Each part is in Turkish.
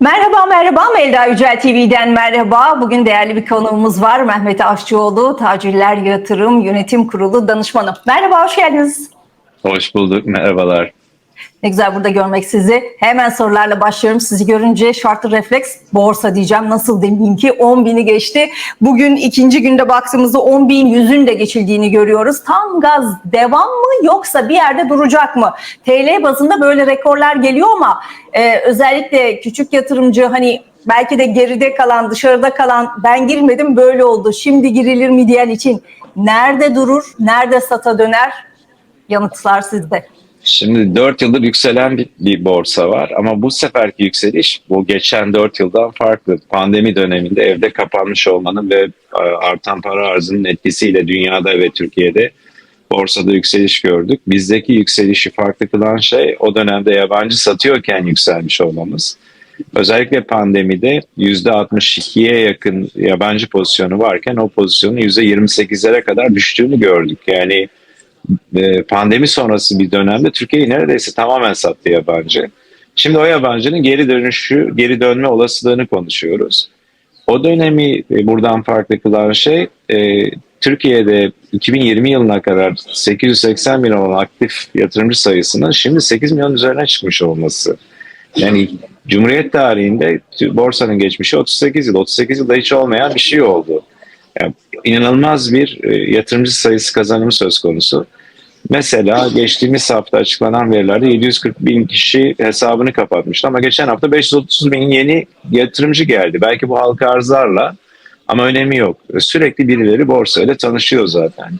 Merhaba merhaba Melda Yücel TV'den merhaba. Bugün değerli bir konuğumuz var. Mehmet Aşçıoğlu, Tacirler Yatırım Yönetim Kurulu danışmanı. Merhaba, hoş geldiniz. Hoş bulduk, merhabalar. Ne güzel burada görmek sizi. Hemen sorularla başlıyorum. Sizi görünce şartlı refleks borsa diyeceğim. Nasıl demeyeyim ki 10 bini geçti. Bugün ikinci günde baktığımızda 10 bin yüzün de geçildiğini görüyoruz. Tam gaz devam mı yoksa bir yerde duracak mı? TL bazında böyle rekorlar geliyor ama e, özellikle küçük yatırımcı hani belki de geride kalan dışarıda kalan ben girmedim böyle oldu. Şimdi girilir mi diyen için nerede durur, nerede sata döner? Yanıtlar sizde. Şimdi 4 yıldır yükselen bir, bir borsa var ama bu seferki yükseliş bu geçen 4 yıldan farklı. Pandemi döneminde evde kapanmış olmanın ve e, artan para arzının etkisiyle dünyada ve Türkiye'de borsada yükseliş gördük. Bizdeki yükselişi farklı kılan şey o dönemde yabancı satıyorken yükselmiş olmamız. Özellikle pandemide %62'ye yakın yabancı pozisyonu varken o pozisyonun %28'lere kadar düştüğünü gördük. Yani pandemi sonrası bir dönemde Türkiye'yi neredeyse tamamen sattı yabancı. Şimdi o yabancının geri dönüşü, geri dönme olasılığını konuşuyoruz. O dönemi e, buradan farklı kılan şey e, Türkiye'de 2020 yılına kadar 880 milyon olan aktif yatırımcı sayısının şimdi 8 milyon üzerine çıkmış olması. Yani Cumhuriyet tarihinde borsanın geçmişi 38 yıl. 38 yılda hiç olmayan bir şey oldu. Yani inanılmaz bir e, yatırımcı sayısı kazanımı söz konusu. Mesela geçtiğimiz hafta açıklanan verilerde 740 bin kişi hesabını kapatmıştı ama geçen hafta 530 bin yeni yatırımcı geldi. Belki bu halka arzlarla ama önemi yok. Sürekli birileri borsayla tanışıyor zaten.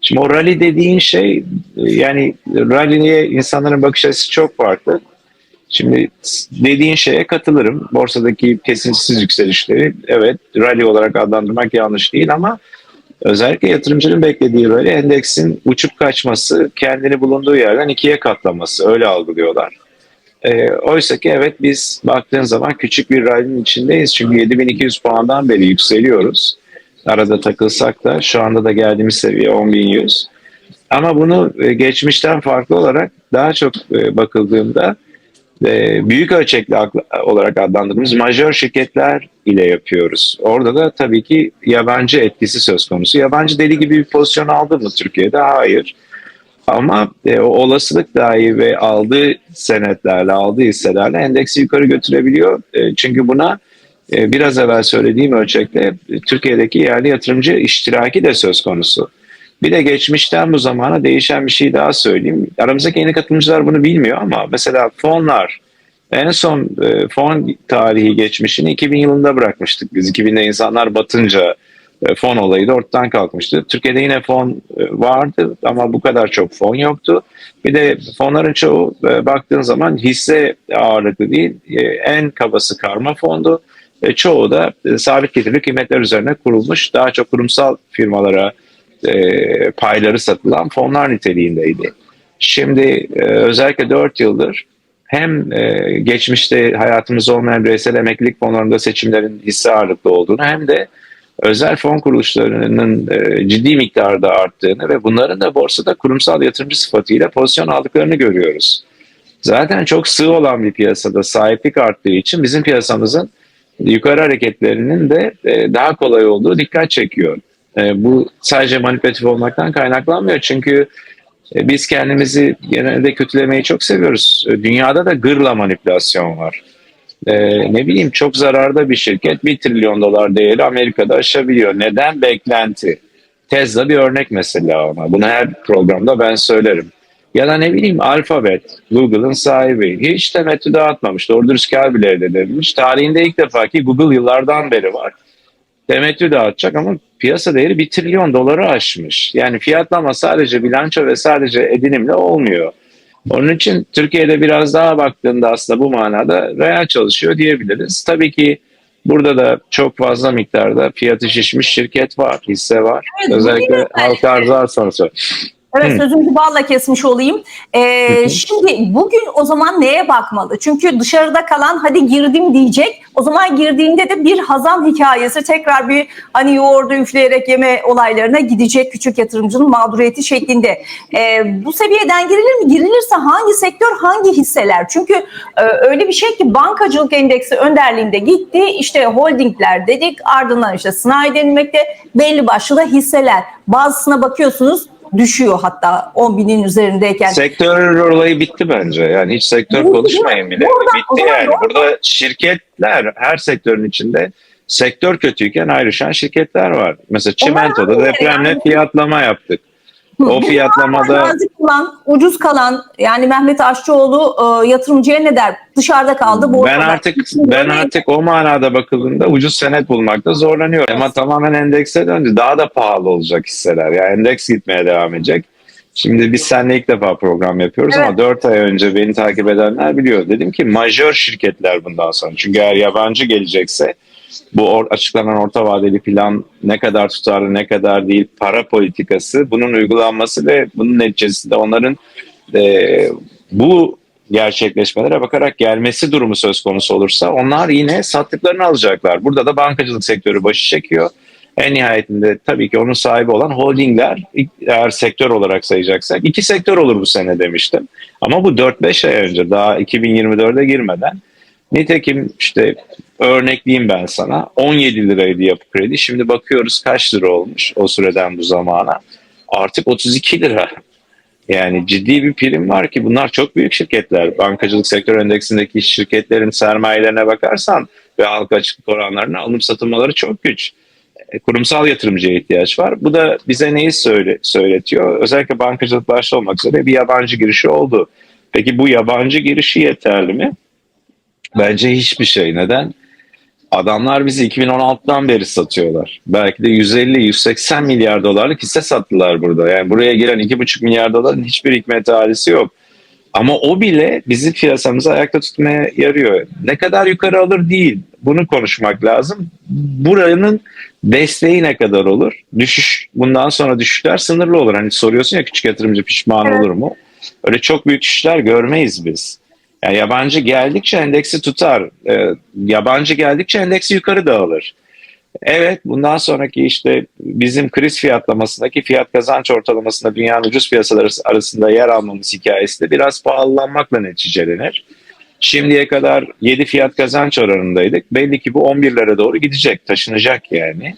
Şimdi o rally dediğin şey yani rally'ye insanların bakış açısı çok farklı. Şimdi dediğin şeye katılırım. Borsadaki kesintisiz yükselişleri evet rally olarak adlandırmak yanlış değil ama özellikle yatırımcının beklediği rally endeksin uçup kaçması, kendini bulunduğu yerden ikiye katlaması öyle algılıyorlar. E, Oysa ki evet biz baktığın zaman küçük bir rally'nin içindeyiz. Çünkü 7200 puandan beri yükseliyoruz. Arada takılsak da şu anda da geldiğimiz seviye 10100. Ama bunu e, geçmişten farklı olarak daha çok e, bakıldığında e, büyük ölçekli olarak adlandırdığımız majör şirketler ile yapıyoruz. Orada da tabii ki yabancı etkisi söz konusu. Yabancı deli gibi bir pozisyon aldı mı Türkiye'de? Hayır. Ama e, o olasılık dahi ve aldığı senetlerle, aldığı hisselerle endeksi yukarı götürebiliyor. E, çünkü buna e, biraz evvel söylediğim ölçekte Türkiye'deki yerli yatırımcı iştiraki de söz konusu. Bir de geçmişten bu zamana değişen bir şey daha söyleyeyim. Aramızdaki yeni katılımcılar bunu bilmiyor ama mesela fonlar en son e, fon tarihi geçmişini 2000 yılında bırakmıştık biz. 2000'de insanlar batınca e, fon olayı da ortadan kalkmıştı. Türkiye'de yine fon e, vardı ama bu kadar çok fon yoktu. Bir de fonların çoğu e, baktığın zaman hisse ağırlıklı değil, e, en kabası karma fondu. E, çoğu da e, sabit getirili kıymetler üzerine kurulmuş. Daha çok kurumsal firmalara e, payları satılan fonlar niteliğindeydi. Şimdi e, özellikle 4 yıldır hem e, geçmişte hayatımız olmayan bireysel emeklilik fonlarında seçimlerin hisse ağırlıklı olduğunu hem de özel fon kuruluşlarının e, ciddi miktarda arttığını ve bunların da borsada kurumsal yatırımcı sıfatıyla pozisyon aldıklarını görüyoruz. Zaten çok sığ olan bir piyasada sahiplik arttığı için bizim piyasamızın yukarı hareketlerinin de e, daha kolay olduğu dikkat çekiyor. E, bu sadece manipülatif olmaktan kaynaklanmıyor çünkü e, biz kendimizi genelde kötülemeyi çok seviyoruz. E, dünyada da gırla manipülasyon var. Ne bileyim çok zararda bir şirket 1 trilyon dolar değeri Amerika'da aşabiliyor. Neden? Beklenti. Tesla bir örnek mesela ama. Bunu her programda ben söylerim. Ya da ne bileyim Alphabet, Google'ın sahibi. Hiç temettü dağıtmamış. Doğru dürüst kar bile elde edebilmiş. Tarihinde ilk defa ki Google yıllardan beri var. Temettü dağıtacak ama piyasa değeri 1 trilyon doları aşmış. Yani fiyatlama sadece bilanço ve sadece edinimle olmuyor. Onun için Türkiye'de biraz daha baktığında aslında bu manada reel çalışıyor diyebiliriz. Tabii ki burada da çok fazla miktarda fiyatı şişmiş şirket var, hisse var. Evet, Özellikle halka arzlar sonrası. Evet Hı. sözümü balla kesmiş olayım. Ee, şimdi bugün o zaman neye bakmalı? Çünkü dışarıda kalan hadi girdim diyecek. O zaman girdiğinde de bir hazan hikayesi tekrar bir hani yoğurdu üfleyerek yeme olaylarına gidecek küçük yatırımcının mağduriyeti şeklinde. Ee, bu seviyeden girilir mi? Girilirse hangi sektör hangi hisseler? Çünkü e, öyle bir şey ki bankacılık endeksi önderliğinde gitti. İşte holdingler dedik ardından işte sanayi denilmekte belli başlı da hisseler. Bazısına bakıyorsunuz düşüyor hatta 10 binin üzerindeyken. Sektör olayı bitti bence. Yani hiç sektör Bitti, konuşmayın bile. Buradan- bitti yani. doğru. Burada şirketler her sektörün içinde sektör kötüyken ayrışan şirketler var. Mesela çimentoda depremle yani? fiyatlama yaptık. O fiyatlamada kalan, ucuz kalan yani Mehmet Aşçıoğlu e, yatırımcıya ne der? Dışarıda kaldı. borsada. ben artık Şimdi ben artık o manada bakıldığında ucuz senet bulmakta zorlanıyorum. Ama tamamen endekse döndü. Daha da pahalı olacak hisseler. Yani endeks gitmeye devam edecek. Şimdi biz seninle ilk defa program yapıyoruz Evet. ama 4 ay önce beni takip edenler biliyor. Dedim ki majör şirketler bundan sonra. Çünkü eğer yabancı gelecekse bu or- açıklanan orta vadeli plan ne kadar tutarlı ne kadar değil para politikası bunun uygulanması ve bunun neticesinde onların e, bu gerçekleşmelere bakarak gelmesi durumu söz konusu olursa onlar yine sattıklarını alacaklar. Burada da bankacılık sektörü başı çekiyor. En nihayetinde tabii ki onun sahibi olan holdingler eğer sektör olarak sayacaksak iki sektör olur bu sene demiştim. Ama bu 4-5 ay önce daha 2024'e girmeden nitekim işte örnekleyeyim ben sana 17 liraydı yapı kredi şimdi bakıyoruz kaç lira olmuş o süreden bu zamana artık 32 lira. Yani ciddi bir prim var ki bunlar çok büyük şirketler. Bankacılık sektör endeksindeki şirketlerin sermayelerine bakarsan ve halka açıklık oranlarına alım satılmaları çok güç. E, Kurumsal yatırımcıya ihtiyaç var. Bu da bize neyi söyle, söyletiyor? Özellikle bankacılık başta olmak üzere bir yabancı girişi oldu. Peki bu yabancı girişi yeterli mi? Bence hiçbir şey. Neden? Adamlar bizi 2016'dan beri satıyorlar. Belki de 150-180 milyar dolarlık hisse sattılar burada. Yani buraya giren 2,5 milyar doların hiçbir hikmet halisi yok. Ama o bile bizim piyasamızı ayakta tutmaya yarıyor. Ne kadar yukarı alır değil. Bunu konuşmak lazım. Buranın desteği ne kadar olur? Düşüş bundan sonra düşüşler sınırlı olur. Hani soruyorsun ya küçük yatırımcı pişman olur mu? Öyle çok büyük düşüşler görmeyiz biz. Yani yabancı geldikçe endeksi tutar. Ee, yabancı geldikçe endeksi yukarı dağılır. Evet bundan sonraki işte bizim kriz fiyatlamasındaki fiyat kazanç ortalamasında dünyanın ucuz piyasaları arasında yer almamız hikayesi de biraz pahalanmakla neticelenir. Şimdiye kadar 7 fiyat kazanç oranındaydık. Belli ki bu 11'lere doğru gidecek, taşınacak yani.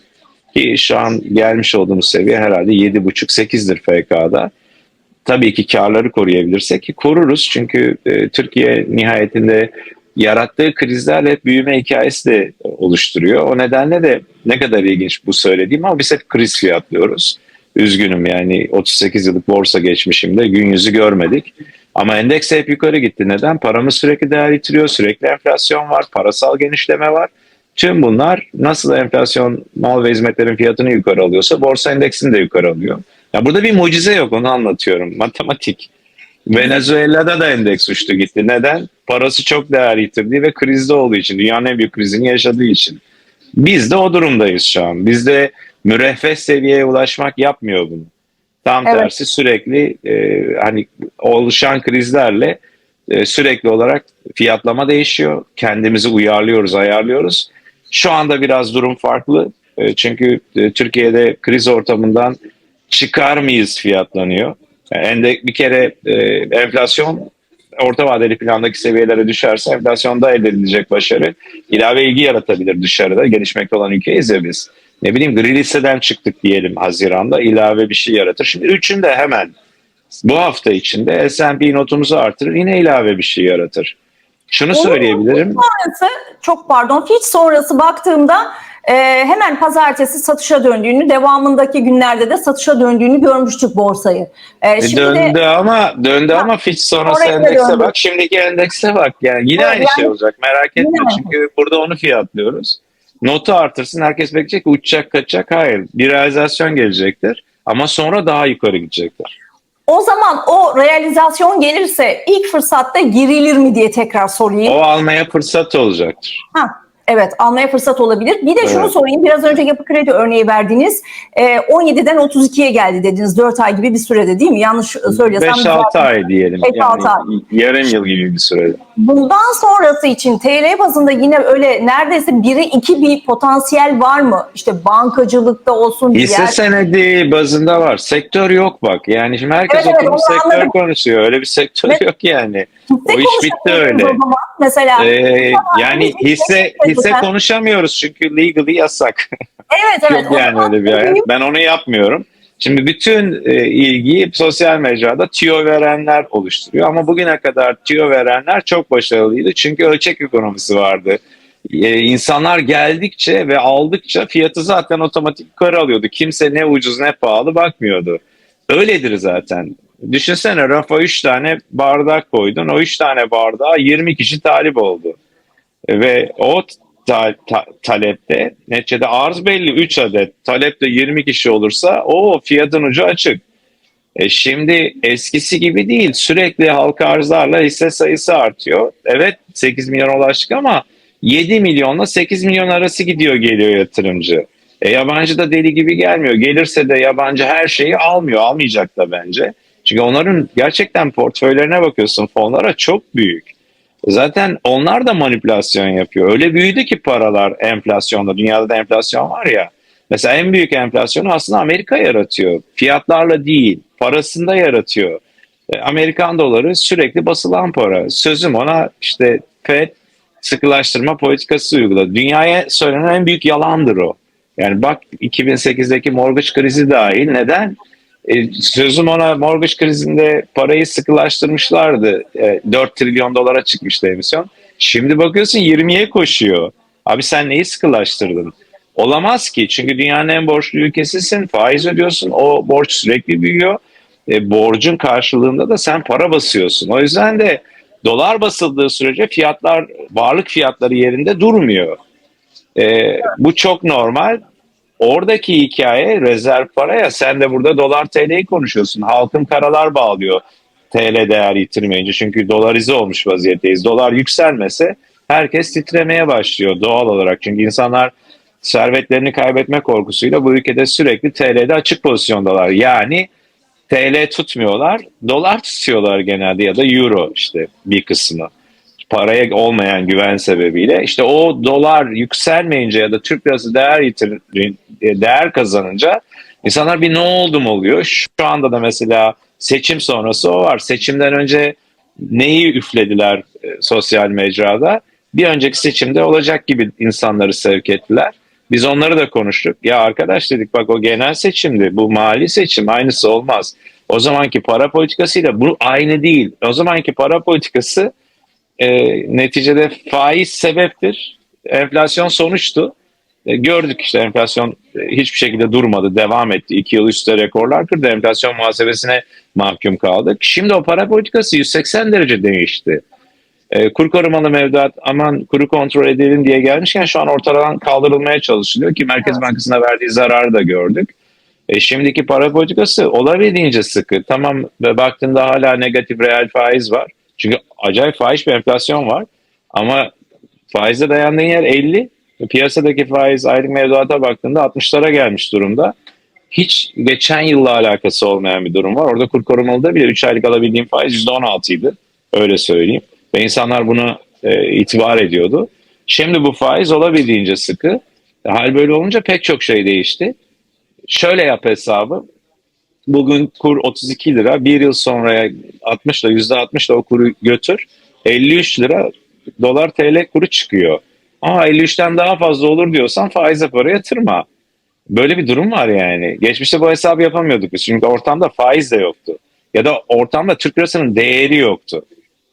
Ki şu an gelmiş olduğumuz seviye herhalde 7,5-8'dir FK'da. Tabii ki karları koruyabilirsek koruruz. Çünkü e, Türkiye nihayetinde yarattığı krizlerle büyüme hikayesi de oluşturuyor. O nedenle de ne kadar ilginç bu söylediğim ama biz hep kriz fiyatlıyoruz. Üzgünüm yani 38 yıllık borsa geçmişimde gün yüzü görmedik. Ama endeks hep yukarı gitti. Neden? Paramız sürekli değer yitiriyor, sürekli enflasyon var, parasal genişleme var. Tüm bunlar nasıl enflasyon mal ve hizmetlerin fiyatını yukarı alıyorsa borsa endeksini de yukarı alıyor. Ya burada bir mucize yok onu anlatıyorum. Matematik. Venezuela'da da endeks uçtu gitti. Neden? Parası çok değer yitirdiği ve krizde olduğu için. Dünyanın en büyük krizini yaşadığı için. Biz de o durumdayız şu an. Biz de müreffeh seviyeye ulaşmak yapmıyor bunu. Tam Evet. tersi sürekli e, hani oluşan krizlerle e, sürekli olarak fiyatlama değişiyor. Kendimizi uyarlıyoruz, ayarlıyoruz. Şu anda biraz durum farklı. E, çünkü e, Türkiye'de kriz ortamından çıkar mıyız fiyatlanıyor. Yani ende, bir kere e, enflasyon orta vadeli plandaki seviyelere düşerse enflasyonda elde edilecek başarı ilave ilgi yaratabilir dışarıda. Gelişmekte olan ülkeyiz ya biz. Ne bileyim gri listeden çıktık diyelim Haziran'da ilave bir şey yaratır. Şimdi üçünde hemen bu hafta içinde S&P notumuzu artırır yine ilave bir şey yaratır. Şunu Olur söyleyebilirim. sonrası çok pardon hiç sonrası baktığımda e, hemen pazartesi satışa döndüğünü devamındaki günlerde de satışa döndüğünü görmüştük borsayı. E, E, şimdi döndü de ama döndü ama Fitch sonrası endekse döndü. bak şimdiki endekse bak yani yine Evet, aynı şey yani- olacak merak etme aynı. çünkü burada onu fiyatlıyoruz. Notu artırsın herkes bekleyecek uçacak kaçacak hayır bir realizasyon gelecektir ama sonra daha yukarı gidecektir. o zaman o realizasyon gelirse ilk fırsatta girilir mi diye tekrar sorayım. O almaya fırsat olacaktır. Ha, Evet anlaya fırsat olabilir. Bir de şunu Evet. sorayım. Biraz önce yapı kredi örneği verdiniz. Ee, 17'den 32'ye geldi dediniz. 4 ay gibi bir sürede değil mi? Yanlış söylüyorsam. 5-6 ay diyelim. 5-6 yani yarım yıl gibi bir sürede. Bundan sonrası için TL bazında yine öyle neredeyse biri iki bir potansiyel var mı? İşte bankacılıkta olsun. Hisse diğer- senedi bazında var. Sektör yok bak. Yani şimdi herkes Evet, evet, sektör anladım. konuşuyor. Öyle bir sektör Evet. yok yani. Hisse o iş bitti öyle. zaman. Mesela Ee, yani hisse geçmedi hisse konuşamıyoruz çünkü legally yasak. evet evet. Yok yani öyle bir hayat. Ben onu yapmıyorum. Şimdi bütün e, ilgiyi sosyal mecrada tüyo verenler oluşturuyor. Ama bugüne kadar tüyo verenler çok başarılıydı. Çünkü ölçek ekonomisi vardı. E, insanlar geldikçe ve aldıkça fiyatı zaten otomatik yukarı alıyordu. Kimse ne ucuz ne pahalı bakmıyordu. Öyledir zaten. Düşünsene rafa 3 tane bardak koydun. O 3 tane bardağa 20 kişi talip oldu. Ve o ta- ta- talepte neticede arz belli 3 adet talepte 20 kişi olursa o fiyatın ucu açık. E şimdi eskisi gibi değil sürekli halka arzlarla hisse sayısı artıyor. Evet 8 milyon ulaştık ama 7 milyonla 8 milyon arası gidiyor geliyor yatırımcı. E yabancı da deli gibi gelmiyor. Gelirse de yabancı her şeyi almıyor. Almayacak da bence. Çünkü onların gerçekten portföylerine bakıyorsun fonlara çok büyük. Zaten onlar da manipülasyon yapıyor. Öyle büyüdü ki paralar enflasyonda. Dünyada da enflasyon var ya. Mesela en büyük enflasyonu aslında Amerika yaratıyor. Fiyatlarla değil, parasında yaratıyor. E, Amerikan doları sürekli basılan para. Sözüm ona işte FED sıkılaştırma politikası uyguladı. Dünyaya söylenen en büyük yalandır o. Yani bak 2008'deki mortgage krizi dahil neden? E, sözüm ona mortgage krizinde parayı sıkılaştırmışlardı. E, 4 trilyon dolara çıkmıştı emisyon. Şimdi bakıyorsun 20'ye koşuyor. Abi sen neyi sıkılaştırdın? Olamaz ki çünkü dünyanın en borçlu ülkesisin. Faiz ödüyorsun. O borç sürekli büyüyor. E, borcun karşılığında da sen para basıyorsun. O yüzden de dolar basıldığı sürece fiyatlar, varlık fiyatları yerinde durmuyor. E, bu çok normal. Oradaki hikaye rezerv paraya sen de burada dolar TL'yi konuşuyorsun. Halkın karalar bağlıyor TL değer yitirmeyince. Çünkü dolarize olmuş vaziyetteyiz. Dolar yükselmese herkes titremeye başlıyor doğal olarak. Çünkü insanlar servetlerini kaybetme korkusuyla bu ülkede sürekli TL'de açık pozisyondalar. Yani TL tutmuyorlar, dolar tutuyorlar genelde ya da euro işte bir kısmı. Paraya olmayan güven sebebiyle işte o dolar yükselmeyince ya da Türk lirası değer değer kazanınca insanlar bir ne oldum oluyor. Şu anda da mesela seçim sonrası o var. Seçimden önce neyi üflediler e, sosyal mecrada? Bir önceki seçimde olacak gibi insanları sevk ettiler. Biz onları da konuştuk. Ya arkadaş dedik bak o genel seçimdi. Bu mali seçim aynısı olmaz. O zamanki para politikasıyla bu aynı değil. O zamanki para politikası e, neticede faiz sebeptir. Enflasyon sonuçtu. E, gördük işte enflasyon e, hiçbir şekilde durmadı. Devam etti. İki yıl üstte rekorlar kırdı. Enflasyon muhasebesine mahkum kaldık. Şimdi o para politikası 180 derece değişti. E, kur korumalı mevduat aman kuru kontrol edelim diye gelmişken şu an ortadan kaldırılmaya çalışılıyor ki Merkez Evet. Bankası'na verdiği zararı da gördük. E, şimdiki para politikası olabildiğince sıkı. Tamam baktığında hala negatif reel faiz var. Çünkü acayip faiz bir enflasyon var. Ama faize dayandığın yer 50. Piyasadaki faiz aylık mevduata baktığında 60'lara gelmiş durumda. Hiç geçen yılla alakası olmayan bir durum var. Orada kur korumalıda bile 3 aylık alabildiğim faiz %16 idi. Öyle söyleyeyim. Ve insanlar bunu e, itibar ediyordu. Şimdi bu faiz olabildiğince sıkı. Hal böyle olunca pek çok şey değişti. Şöyle yap hesabı. Bugün kur 32 lira. Bir yıl sonraya 60 ile %60 ile o kuru götür. 53 lira dolar TL kuru çıkıyor. Ama 53'ten daha fazla olur diyorsan faize para yatırma. Böyle bir durum var yani. Geçmişte bu hesabı yapamıyorduk biz. Çünkü ortamda faiz de yoktu. Ya da ortamda Türk lirasının değeri yoktu.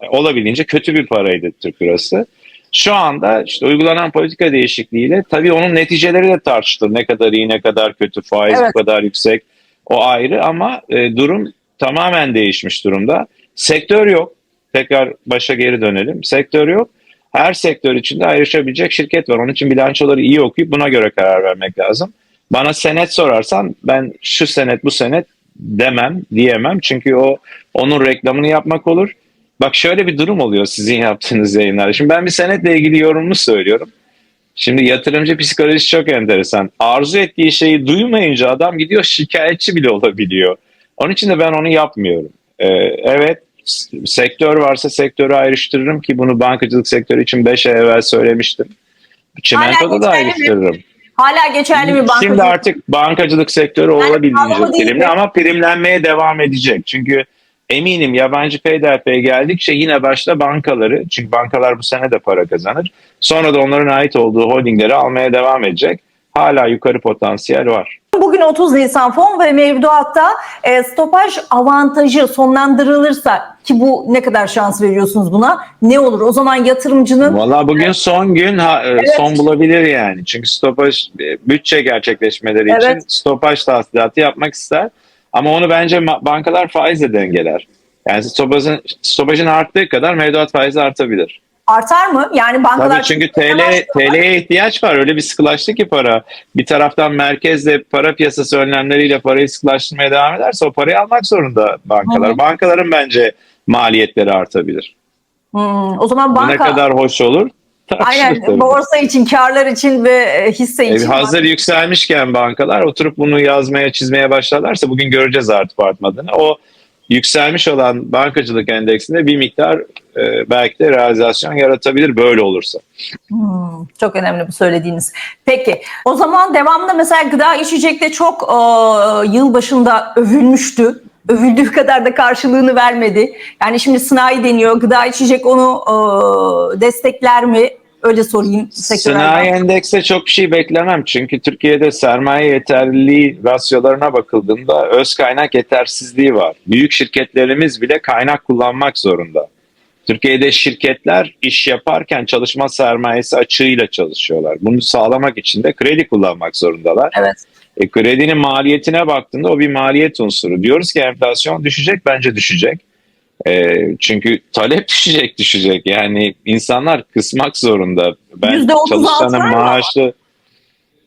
Olabildiğince kötü bir paraydı Türk lirası. Şu anda işte uygulanan politika değişikliğiyle tabii onun neticeleri de tartışılır. Ne kadar iyi ne kadar kötü faiz Evet. bu kadar yüksek o ayrı ama e, durum tamamen değişmiş durumda. Sektör yok. Tekrar başa geri dönelim. Sektör yok. Her sektör içinde ayrışabilecek şirket var. Onun için bilançoları iyi okuyup buna göre karar vermek lazım. Bana senet sorarsan ben şu senet bu senet demem, diyemem. Çünkü o onun reklamını yapmak olur. Bak şöyle bir durum oluyor sizin yaptığınız yayınlarda. Şimdi ben bir senetle ilgili yorumumu söylüyorum. Şimdi yatırımcı psikolojisi çok enteresan. Arzu ettiği şeyi duymayınca adam gidiyor şikayetçi bile olabiliyor. Onun için de ben onu yapmıyorum. Ee, evet sektör varsa sektörü ayrıştırırım ki bunu bankacılık sektörü için 5 ay evvel söylemiştim. Çimentoda da geçerli mi? ayrıştırırım. Hala geçerli mi bankacılık? Şimdi artık bankacılık sektörü Yani olabildiğince primli ama primlenmeye devam edecek. Çünkü eminim yabancı peyderpey geldikçe yine başta bankaları çünkü bankalar bu sene de para kazanır. Sonra da onların ait olduğu holdingleri almaya devam edecek. Hala yukarı potansiyel var. Bugün 30 Nisan fon ve mevduatta e, stopaj avantajı sonlandırılırsa ki bu ne kadar şans veriyorsunuz buna ne olur? O zaman yatırımcının Valla bugün son gün ha- e, son bulabilir yani. Çünkü stopaj e, bütçe gerçekleşmeleri için Evet. stopaj tahsilatı yapmak ister. Ama onu bence bankalar faizle dengeler. Yani stopajın, stopajın arttığı kadar mevduat faizi artabilir. Artar mı? Yani bankalar Tabii çünkü TL TL'ye ihtiyaç var. Öyle bir sıkılaştı ki para. Bir taraftan merkezle para piyasası önlemleriyle parayı sıkılaştırmaya devam ederse o parayı almak zorunda bankalar. Hı. Bankaların bence maliyetleri artabilir. Hmm, o zaman Bu ne banka kadar hoş olur? aynen tabii. borsa için, karlar için ve e, hisse E, için. hazır yükselmişken bankalar oturup bunu yazmaya çizmeye başlarlarsa bugün göreceğiz artıp artmadığını. O yükselmiş olan bankacılık endeksinde bir miktar e, belki de realizasyon yaratabilir böyle olursa. Hmm, çok önemli bu söylediğiniz. Peki o zaman devamlı mesela gıda içecekte çok e, yıl başında övülmüştü. Övüldüğü kadar da karşılığını vermedi. Yani şimdi sınai deniyor. Gıda içecek onu e, destekler mi? Öyle sorayım. Sanayi endekse çok bir şey beklemem. Çünkü Türkiye'de sermaye yeterliliği rasyolarına bakıldığında öz kaynak yetersizliği var. Büyük şirketlerimiz bile kaynak kullanmak zorunda. Türkiye'de şirketler iş yaparken çalışma sermayesi açığıyla çalışıyorlar. Bunu sağlamak için de kredi kullanmak zorundalar. Evet. E, kredinin maliyetine baktığında o bir maliyet unsuru. Diyoruz ki enflasyon düşecek, bence düşecek. E, çünkü talep düşecek, düşecek. Yani insanlar kısmak zorunda. Ben %36 çalışanın mı? maaşı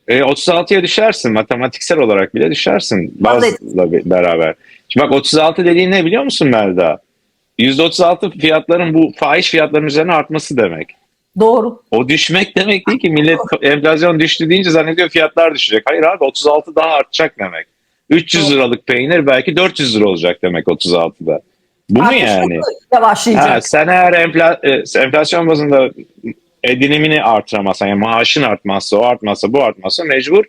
e, 36'ya düşersin. Matematiksel olarak bile düşersin. Bazla be- beraber. Şimdi bak 36 dediğin ne biliyor musun Melda? %36 fiyatların bu fahiş fiyatların üzerine artması demek. Doğru. O düşmek demek değil ki millet enflasyon düştü deyince zannediyor fiyatlar düşecek. Hayır abi 36 daha artacak demek. 300 liralık peynir belki 400 lira olacak demek 36'da. Bu mu yani? da başlayacak. Ha, sen eğer enfla, e, enflasyon bazında edinimini artıramazsan, yani maaşın artmazsa, o artmazsa, bu artmazsa mecbur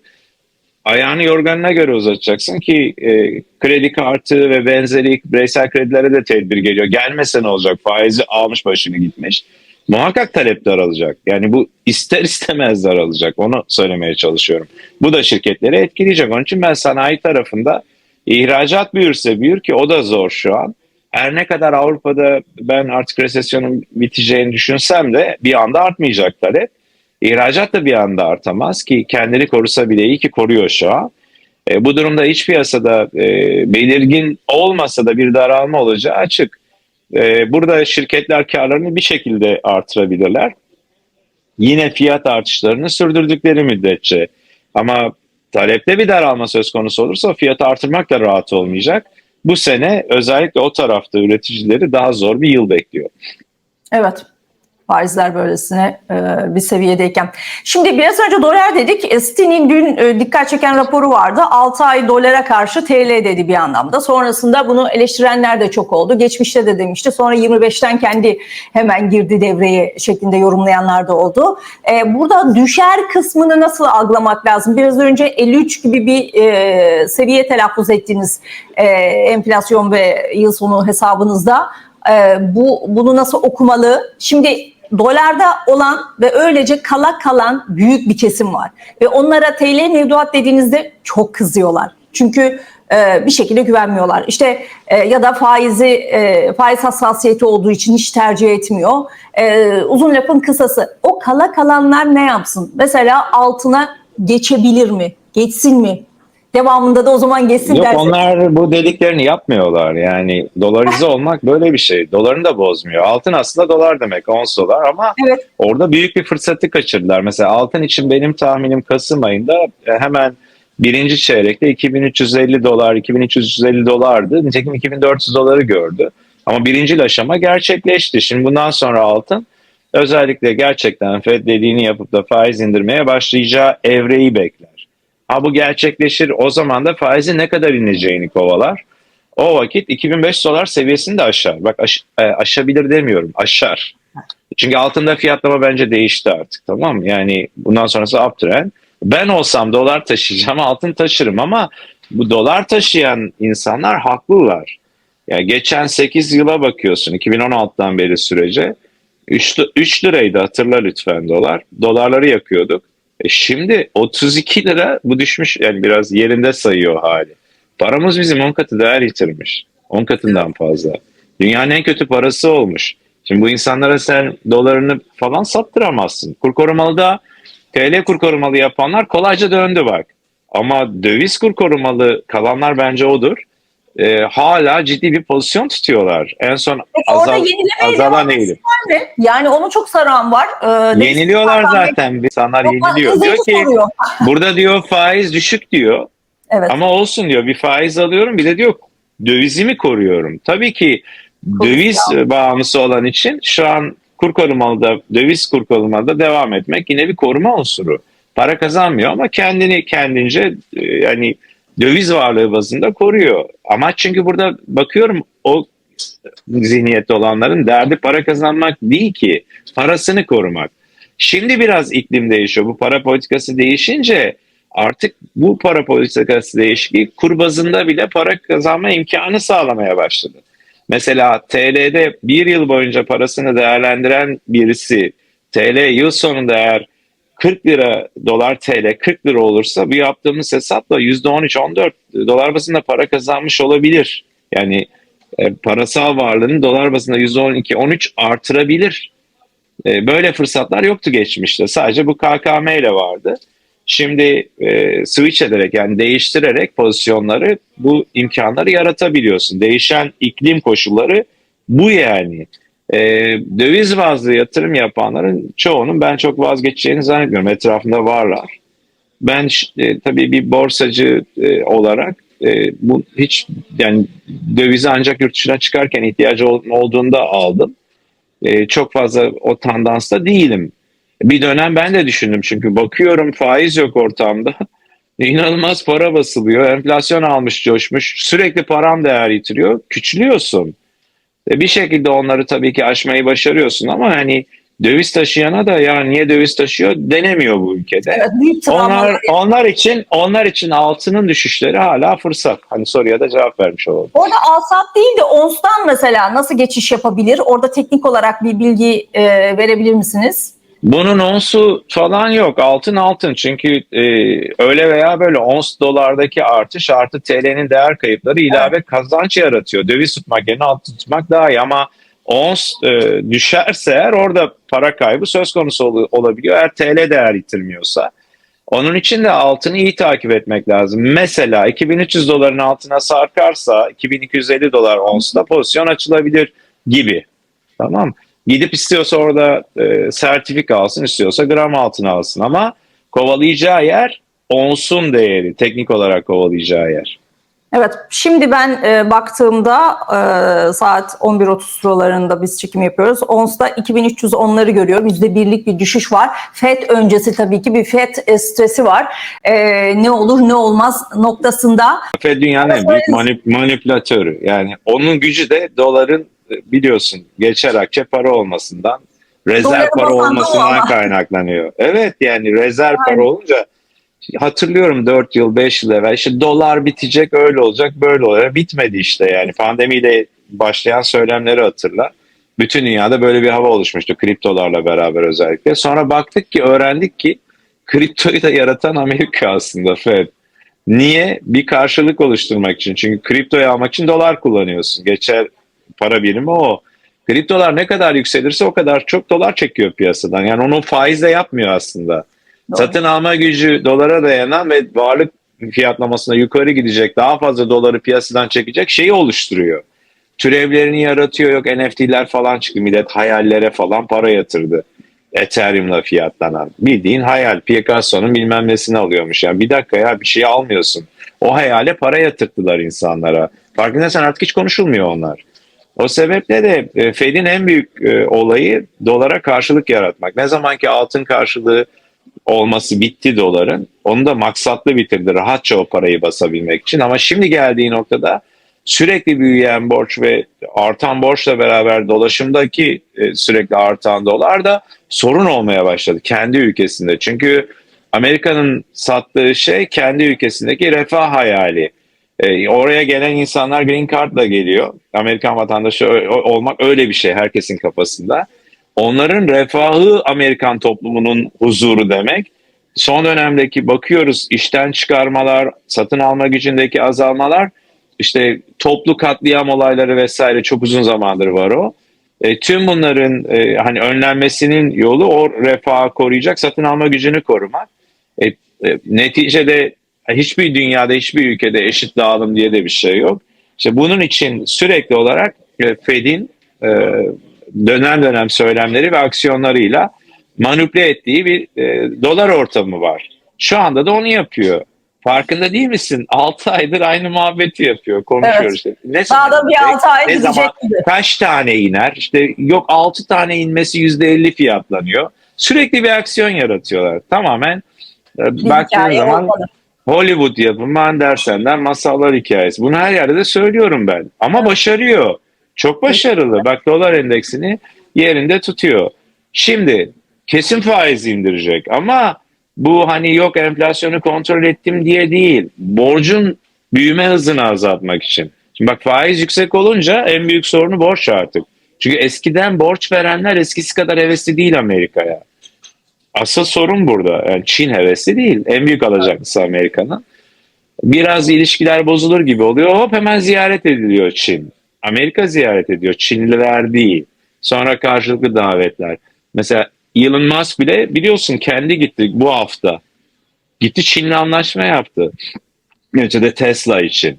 ayağını yorganına göre uzatacaksın ki e, kredi kartı ve benzeri bireysel kredilere de tedbir geliyor. Gelmese ne olacak? Faizi almış başını gitmiş. Muhakkak talep daralacak. Yani bu ister istemez daralacak. Onu söylemeye çalışıyorum. Bu da şirketleri etkileyecek. Onun için ben sanayi tarafında ihracat büyürse büyür ki o da zor şu an. Her ne kadar Avrupa'da ben artık resesyonun biteceğini düşünsem de bir anda artmayacak talep. İhracat da bir anda artamaz ki kendini korusa bile iyi ki koruyor şu an. E, bu durumda iç piyasada e, belirgin olmasa da bir daralma olacağı açık. E, burada şirketler karlarını bir şekilde artırabilirler. Yine fiyat artışlarını sürdürdükleri müddetçe. Ama talepte bir daralma söz konusu olursa fiyatı artırmak da rahat olmayacak. Bu sene özellikle o tarafta üreticileri daha zor bir yıl bekliyor. Evet. Faizler böylesine e, bir seviyedeyken. Şimdi biraz önce dolar dedik. E, Citi'nin dün e, dikkat çeken raporu vardı. 6 ay dolara karşı TL dedi bir anlamda. Sonrasında bunu eleştirenler de çok oldu. Geçmişte de demişti. Sonra 25'ten kendi hemen girdi devreye şeklinde yorumlayanlar da oldu. E, burada düşer kısmını nasıl algılamak lazım? Biraz önce 53 gibi bir e, seviye telaffuz ettiniz e, enflasyon ve yıl sonu hesabınızda. Ee, bu bunu nasıl okumalı? Şimdi dolarda olan ve öylece kala kalan büyük bir kesim var ve onlara TL mevduat dediğinizde çok kızıyorlar. Çünkü e, bir şekilde güvenmiyorlar. İşte e, ya da faizi e, faiz hassasiyeti olduğu için hiç tercih etmiyor. Uzun lafın kısası. O kala kalanlar ne yapsın? Mesela altına geçebilir mi? Geçsin mi? Devamında da o zaman geçsin Yok derse. onlar bu dediklerini yapmıyorlar. Yani dolarize olmak böyle bir şey. Dolarını da bozmuyor. Altın aslında dolar demek. Ons dolar ama Evet. orada büyük bir fırsatı kaçırdılar. Mesela altın için benim tahminim Kasım ayında e, hemen birinci çeyrekte 2350 dolar, 2350 dolardı. Nitekim 2400 doları gördü. Ama birinci aşama gerçekleşti. Şimdi bundan sonra altın özellikle gerçekten Fed dediğini yapıp da faiz indirmeye başlayacağı evreyi bekler. Ha bu gerçekleşir o zaman da faizi ne kadar ineceğini kovalar. O vakit 2500 dolar seviyesini de aşar. Bak aş- e, aşabilir demiyorum aşar. Çünkü altında fiyatlama bence değişti artık tamam mı? Yani bundan sonrası uptrend. Ben olsam dolar taşıyacağım altın taşırım ama bu dolar taşıyan insanlar haklılar. Ya geçen 8 yıla bakıyorsun 2016'dan beri sürece 3, 3 liraydı hatırla lütfen dolar. Dolarları yakıyorduk. E şimdi 32 lira bu düşmüş yani biraz yerinde sayıyor hali. Paramız bizim 10 katı değer yitirmiş. 10 katından fazla. Dünyanın en kötü parası olmuş. Şimdi bu insanlara sen dolarını falan sattıramazsın. Kur korumalı da TL kur korumalı yapanlar kolayca döndü bak. Ama döviz kur korumalı kalanlar bence odur. Ee, hala ciddi bir pozisyon tutuyorlar. En son Peki orada azal, yenilemeyle azalan eğilim. Yani onu çok saran var. Ee, Yeniliyorlar zaten. İnsanlar Yok, yeniliyor. Diyor ki soruyor. burada diyor faiz düşük diyor. Evet. Ama olsun diyor bir faiz alıyorum bir de diyor dövizimi koruyorum. Tabii ki döviz bağımlısı olan için şu an kur korumalıda döviz kur korumalıda devam etmek yine bir koruma unsuru. Para kazanmıyor ama kendini kendince e, yani döviz varlığı bazında koruyor. Amaç çünkü burada bakıyorum o zihniyette olanların derdi para kazanmak değil ki parasını korumak. Şimdi biraz iklim değişiyor. Bu para politikası değişince artık bu para politikası değişikliği kur bazında bile para kazanma imkanı sağlamaya başladı. Mesela TL'de bir yıl boyunca parasını değerlendiren birisi TL yıl sonunda eğer 40 lira dolar TL 40 lira olursa bu yaptığımız hesapla %13-14 dolar bazında para kazanmış olabilir. Yani e, parasal varlığını dolar bazında %12-13 artırabilir. E, böyle fırsatlar yoktu geçmişte. Sadece bu KKM ile vardı. Şimdi e, switch ederek yani değiştirerek pozisyonları bu imkanları yaratabiliyorsun. Değişen iklim koşulları bu yani. E, döviz bazlı yatırım yapanların çoğunun ben çok vazgeçeceğini zannetmiyorum. Etrafında varlar. Ben e, tabii bir borsacı e, olarak e, bu hiç yani dövizi ancak yurt dışına çıkarken ihtiyacı ol- olduğunda aldım. E, çok fazla o tandansta değilim. Bir dönem ben de düşündüm çünkü bakıyorum faiz yok ortamda. İnanılmaz para basılıyor. Enflasyon almış coşmuş. Sürekli param değer yitiriyor. Küçülüyorsun. E bir şekilde onları tabii ki aşmayı başarıyorsun ama hani döviz taşıyana da ya niye döviz taşıyor denemiyor bu ülkede. Evet. Onlar onlar için onlar için altının düşüşleri hala fırsat. Hani soruya da cevap vermiş olalım. Orada alsat değil de onstan mesela nasıl geçiş yapabilir? Orada teknik olarak bir bilgi e, verebilir misiniz? Bunun onsu falan yok. Altın altın. Çünkü e, öyle veya böyle ons dolardaki artış artı TL'nin değer kayıpları ilave kazanç yaratıyor. Döviz tutmak yerine altın tutmak daha iyi ama ons e, düşerse eğer orada para kaybı söz konusu ol- olabiliyor. Eğer TL değer yitirmiyorsa. Onun için de altını iyi takip etmek lazım. Mesela 2300 doların altına sarkarsa 2250 dolar onsla pozisyon açılabilir gibi. Tamam Gidip istiyorsa orada e, sertifika alsın, istiyorsa gram altın alsın ama kovalayacağı yer onsun değeri, teknik olarak kovalayacağı yer. Evet, şimdi ben e, baktığımda e, saat 11.30 sıralarında biz çekim yapıyoruz. ONS'da 2310'ları görüyorum. %1'lik bir düşüş var. FED öncesi tabii ki bir FED e, stresi var. E, ne olur ne olmaz noktasında. Fed dünyanın en büyük manip, manipülatörü. Yani onun gücü de doların biliyorsun geçer akçe para olmasından, rezerv Doları para olmasından kaynaklanıyor. Evet yani rezerv Aynen. para olunca hatırlıyorum 4 yıl 5 yıl evvel işte dolar bitecek öyle olacak böyle olacak bitmedi işte yani pandemiyle başlayan söylemleri hatırla. Bütün dünyada böyle bir hava oluşmuştu kriptolarla beraber özellikle. Sonra baktık ki öğrendik ki kriptoyu da yaratan Amerika aslında Fed. Niye? Bir karşılık oluşturmak için. Çünkü kriptoyu almak için dolar kullanıyorsun. Geçer para birimi o. Kriptolar ne kadar yükselirse o kadar çok dolar çekiyor piyasadan. Yani onu faizle yapmıyor aslında. Doğru. Satın alma gücü dolara dayanan ve varlık fiyatlamasına yukarı gidecek daha fazla doları piyasadan çekecek şeyi oluşturuyor. Türevlerini yaratıyor yok NFT'ler falan çıktı millet hayallere falan para yatırdı. Ethereum'la fiyatlanan. Bildiğin hayal. Picasso'nun bilmem nesini alıyormuş. Yani bir dakika ya bir şey almıyorsun. O hayale para yatırttılar insanlara. Farkındaysan artık hiç konuşulmuyor onlar. O sebeple de e, Fed'in en büyük e, olayı dolara karşılık yaratmak. Ne zaman ki altın karşılığı olması bitti doların. Onu da maksatlı bitirdi rahatça o parayı basabilmek için. Ama şimdi geldiği noktada sürekli büyüyen borç ve artan borçla beraber dolaşımdaki e, sürekli artan dolar da sorun olmaya başladı kendi ülkesinde. Çünkü Amerika'nın sattığı şey kendi ülkesindeki refah hayali. E, oraya gelen insanlar green card'la geliyor. Amerikan vatandaşı olmak öyle bir şey herkesin kafasında. Onların refahı Amerikan toplumunun huzuru demek. Son dönemdeki bakıyoruz işten çıkarmalar, satın alma gücündeki azalmalar, işte toplu katliam olayları vesaire çok uzun zamandır var o. E, tüm bunların e, hani önlenmesinin yolu o refahı koruyacak, satın alma gücünü korumak. E, e, neticede hiçbir dünyada, hiçbir ülkede eşit dağılım diye de bir şey yok. İşte bunun için sürekli olarak e, Fed'in e, dönem dönem söylemleri ve aksiyonlarıyla manipüle ettiği bir e, dolar ortamı var. Şu anda da onu yapıyor. Farkında değil misin? 6 aydır aynı muhabbeti yapıyor, konuşuyor Evet. Ne Daha da bir gidecek? 6 ay Ne zaman gibi. kaç tane iner? İşte yok 6 tane inmesi %50 fiyatlanıyor. Sürekli bir aksiyon yaratıyorlar. Tamamen Bir baktığın zaman olmalı. Hollywood yapımı Andersen'den masallar hikayesi. Bunu her yerde de söylüyorum ben. Ama başarıyor. Çok başarılı. Bak dolar endeksini yerinde tutuyor. Şimdi kesin faiz indirecek ama bu hani yok enflasyonu kontrol ettim diye değil. Borcun büyüme hızını azaltmak için. Şimdi bak faiz yüksek olunca en büyük sorunu borç artık. Çünkü eskiden borç verenler eskisi kadar hevesli değil Amerika'ya. Asıl sorun burada. Yani Çin hevesli değil. En büyük alacaklısı Amerika'nın. Biraz ilişkiler bozulur gibi oluyor. Hop hemen ziyaret ediliyor Çin. Amerika ziyaret ediyor. Çinliler değil. Sonra karşılıklı davetler. Mesela Elon Musk bile biliyorsun kendi gitti bu hafta. Gitti Çin'le anlaşma yaptı. Neticede Tesla için.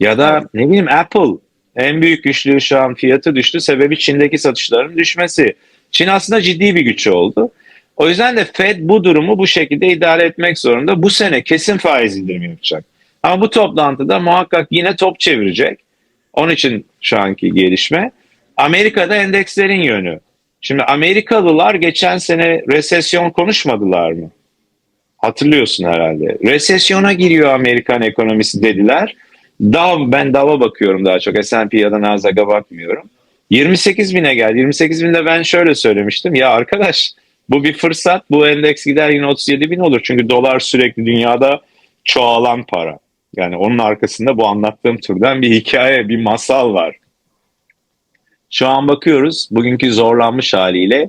Ya da ne bileyim Apple. En büyük güçlüğü şu an fiyatı düştü. Sebebi Çin'deki satışların düşmesi. Çin aslında ciddi bir güç oldu. O yüzden de Fed bu durumu bu şekilde idare etmek zorunda. Bu sene kesin faiz indirimi yapacak. Ama bu toplantıda muhakkak yine top çevirecek. Onun için şu anki gelişme. Amerika'da endekslerin yönü. Şimdi Amerikalılar geçen sene resesyon konuşmadılar mı? Hatırlıyorsun herhalde. Resesyona giriyor Amerikan ekonomisi dediler. Dow, ben Dow'a bakıyorum daha çok. S&P ya da Nasdaq'a bakmıyorum. 28 bine geldi. 28 binde ben şöyle söylemiştim. Ya arkadaş bu bir fırsat. Bu endeks gider yine 37 bin olur. Çünkü dolar sürekli dünyada çoğalan para. Yani onun arkasında bu anlattığım türden bir hikaye, bir masal var. Şu an bakıyoruz. Bugünkü zorlanmış haliyle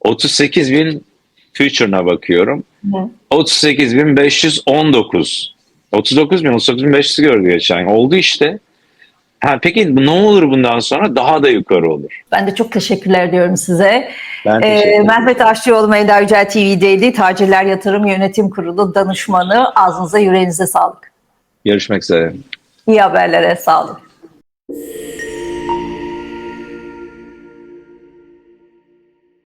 38 bin future'ına bakıyorum. Hı. 38.519. 39 bin, 39 bin 500 gördü geçen. Oldu işte. Ha, peki ne olur bundan sonra? Daha da yukarı olur. Ben de çok teşekkürler diyorum size. Ben Ee, teşekkür ederim. Mehmet Aşçıoğlu Meyda Yücel TV'deydi. Tacirler Yatırım Yönetim Kurulu danışmanı. Ağzınıza yüreğinize sağlık. Görüşmek üzere. İyi haberlere sağ olun.